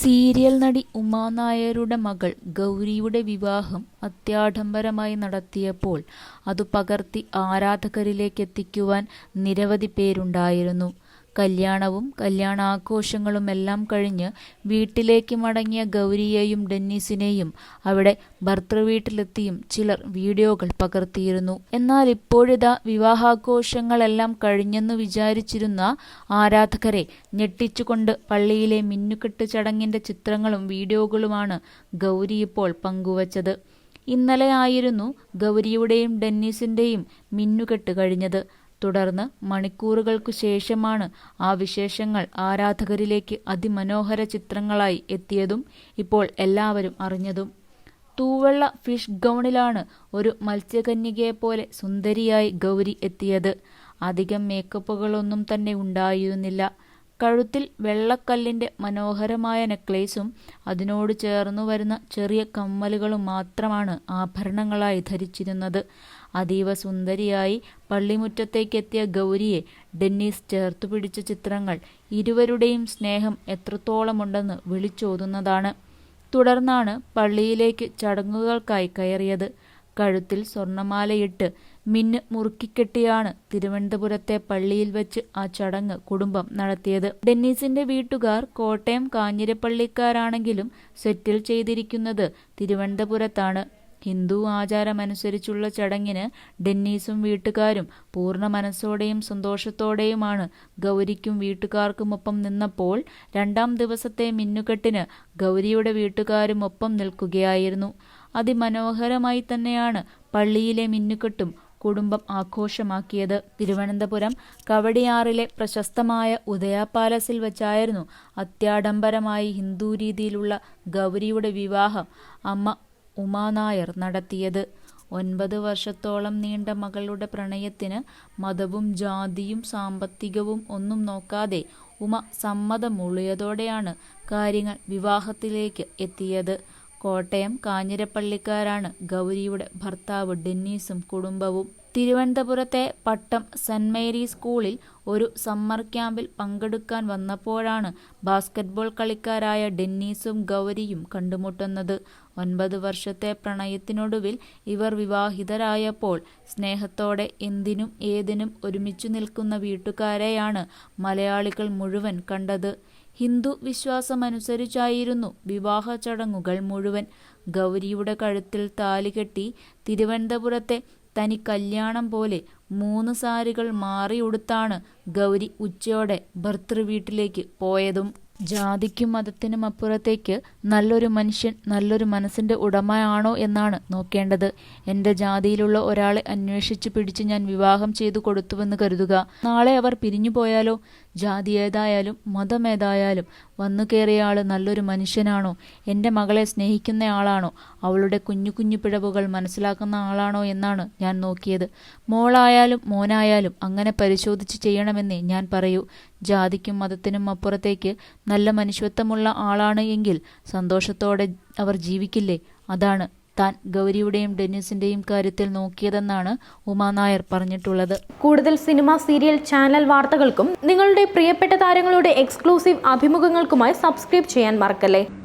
Serial നടി ഉമാനായരുടെ മകൾ ഗൗരിയുടെ വിവാഹം അത്യാഡംബരമായി നടത്തിയപ്പോൾ അതു പകർത്തി ആരാധകരിലേക്കെത്തിക്കുവാൻ നിരവധി പേരുണ്ടായിരുന്നു. കല്യാണവും കല്യാണാഘോഷങ്ങളും എല്ലാം കഴിഞ്ഞ് വീട്ടിലേക്ക് മടങ്ങിയ ഗൗരിയെയും ഡെന്നീസിനെയും അവിടെ ഭർത്തൃവീട്ടിലെത്തിയും ചിലർ വീഡിയോകൾ പകർത്തിയിരുന്നു. എന്നാൽ ഇപ്പോഴിതാ വിവാഹാഘോഷങ്ങളെല്ലാം കഴിഞ്ഞെന്ന് വിചാരിച്ചിരുന്ന ആരാധകരെ ഞെട്ടിച്ചുകൊണ്ട് പള്ളിയിലെ മിന്നുകെട്ട് ചടങ്ങിന്റെ ചിത്രങ്ങളും വീഡിയോകളുമാണ് ഗൗരി ഇപ്പോൾ പങ്കുവച്ചത്. ഇന്നലെ ആയിരുന്നു ഗൗരിയുടെയും ഡെന്നീസിന്റെയും മിന്നുകെട്ട് കഴിഞ്ഞത്. തുടർന്ന് മണിക്കൂറുകൾക്കു ശേഷമാണ് ആ വിശേഷങ്ങൾ ആരാധകരിലേക്ക് അതിമനോഹര ചിത്രങ്ങളായി എത്തിയതും ഇപ്പോൾ എല്ലാവരും അറിഞ്ഞതും. തൂവെള്ള ഫിഷ് ഗൗണിലാണ് ഒരു മത്സ്യകന്യകയെപ്പോലെ സുന്ദരിയായി ഗൗരി എത്തിയത്. അധികം മേക്കപ്പുകളൊന്നും തന്നെ ഉണ്ടായിരുന്നില്ല. കഴുത്തിൽ വെള്ളക്കല്ലിന്റെ മനോഹരമായ നെക്ലേസും അതിനോട് ചേർന്നു വരുന്ന ചെറിയ കമ്മലുകളും മാത്രമാണ് ആഭരണങ്ങളായി ധരിച്ചിരുന്നത്. അതീവ സുന്ദരിയായി പള്ളിമുറ്റത്തേക്കെത്തിയ ഗൗരിയെ ഡെന്നീസ് ചേർത്തു പിടിച്ച ചിത്രങ്ങൾ ഇരുവരുടെയും സ്നേഹം എത്രത്തോളമുണ്ടെന്ന് വിളിച്ചോതുന്നതാണ്. തുടർന്നാണ് പള്ളിയിലേക്ക് ചടങ്ങുകൾക്കായി കയറിയത്. കഴുത്തിൽ സ്വർണമാലയിട്ട് മിന്ന് മുറുക്കിക്കെട്ടിയാണ് തിരുവനന്തപുരത്തെ പള്ളിയിൽ വെച്ച് ആ ചടങ്ങ് കുടുംബം നടത്തിയത്. ഡെന്നീസിന്റെ വീട്ടുകാർ കോട്ടയം കാഞ്ഞിരപ്പള്ളിക്കാരാണെങ്കിലും സെറ്റിൽ ചെയ്തിരിക്കുന്നത് തിരുവനന്തപുരത്താണ്. ഹിന്ദു ആചാരമനുസരിച്ചുള്ള ചടങ്ങിന് ഡെന്നീസും വീട്ടുകാരും പൂർണ മനസ്സോടെയും സന്തോഷത്തോടെയുമാണ് ഗൗരിക്കും വീട്ടുകാർക്കുമൊപ്പം നിന്നപ്പോൾ രണ്ടാം ദിവസത്തെ മിന്നുകെട്ടിന് ഗൗരിയുടെ വീട്ടുകാരും ഒപ്പം നിൽക്കുകയായിരുന്നു. അതിമനോഹരമായി തന്നെയാണ് പള്ളിയിലെ മിന്നുകെട്ടും കുടുംബം ആഘോഷമാക്കിയത്. തിരുവനന്തപുരം കവടിയാറിലെ പ്രശസ്തമായ ഉദയാപാലസിൽ വച്ചായിരുന്നു അത്യാഡംബരമായി ഹിന്ദുരീതിയിലുള്ള ഗൗരിയുടെ വിവാഹം അമ്മ ഉമാനായർ നടത്തിയത്. ഒൻപത് വർഷത്തോളം നീണ്ട മകളുടെ പ്രണയത്തിന് മതവും ജാതിയും സാമ്പത്തികവും ഒന്നും നോക്കാതെ ഉമ സമ്മതമുള്ളിയതോടെയാണ് കാര്യങ്ങൾ വിവാഹത്തിലേക്ക് എത്തിയത്. കോട്ടയം കാഞ്ഞിരപ്പള്ളിക്കാരാണ് ഗൗരിയുടെ ഭർത്താവ് ഡെന്നീസും കുടുംബവും. തിരുവനന്തപുരത്തെ പട്ടം സെന്റ് മേരീസ് സ്കൂളിൽ ഒരു സമ്മർ ക്യാമ്പിൽ പങ്കെടുക്കാൻ വന്നപ്പോഴാണ് ബാസ്കറ്റ്ബോൾ കളിക്കാരായ ഡെന്നീസും ഗൗരിയും കണ്ടുമുട്ടുന്നത്. ഒൻപത് വർഷത്തെ പ്രണയത്തിനൊടുവിൽ ഇവർ വിവാഹിതരായപ്പോൾ സ്നേഹത്തോടെ എന്തിനും ഏതിനും ഒരുമിച്ചു നിൽക്കുന്ന വീട്ടുകാരെയാണ് മലയാളികൾ മുഴുവൻ കണ്ടത്. ഹിന്ദു വിശ്വാസമനുസരിച്ചായിരുന്നു വിവാഹ ചടങ്ങുകൾ മുഴുവൻ. ഗൗരിയുടെ കഴുത്തിൽ താലി കെട്ടി തിരുവനന്തപുരത്തെ തനിക്കല്യാണം പോലെ മൂന്ന് സാരികൾ മാറിയുടുത്താണ് ഗൗരി ഉച്ചയോടെ ഭർതൃവീട്ടിലേക്ക് പോയതും. ജാതിക്കും മതത്തിനും അപ്പുറത്തേക്ക് നല്ലൊരു മനുഷ്യൻ നല്ലൊരു മനസ്സിന്റെ ഉടമയാണോ എന്നാണ് നോക്കേണ്ടത്. എന്റെ ജാതിയിലുള്ള ഒരാളെ അന്വേഷിച്ചു പിടിച്ച് ഞാൻ വിവാഹം ചെയ്തു കൊടുത്തുവെന്ന് കരുതുക. നാളെ അവർ പിരിഞ്ഞുപോയാലോ? വന്നു മതമേതായാലും ആൾ നല്ലൊരു മനുഷ്യനാണോ? എന്റെ മകളെ സ്നേഹിക്കുന്ന ആളാണോ അവളുടെ കുഞ്ഞു കുഞ്ഞു പിഴവുകൾ മനസ്സിലാക്കുന്ന ആളാണോ എന്നാണ് ഞാൻ നോക്കിയത്. മോളായാലും മോനായാലും അങ്ങനെ പരിശോധിച്ച് ചെയ്യണമെന്നേ ഞാൻ പറയൂ. ജാതിക്കും മതത്തിനും അപ്പുറത്തേക്ക് നല്ല മനുഷ്യത്വമുള്ള ആളാണ് എങ്കിൽ സന്തോഷത്തോടെ അവർ ജീവിക്കില്ലേ. അതാണ് താൻ ഗൗരിയുടെയും ഡെന്നിസിന്റെയും കാര്യത്തിൽ നോക്കിയതെന്നാണ് ഉമാ നായർ പറഞ്ഞിട്ടുള്ളത്. കൂടുതൽ സിനിമ, സീരിയൽ, ചാനൽ വാർത്തകൾക്കും നിങ്ങളുടെ പ്രിയപ്പെട്ട താരങ്ങളുടെ എക്സ്ക്ലൂസീവ് അഭിമുഖങ്ങൾക്കുമായി സബ്സ്ക്രൈബ് ചെയ്യാൻ മറക്കല്ലേ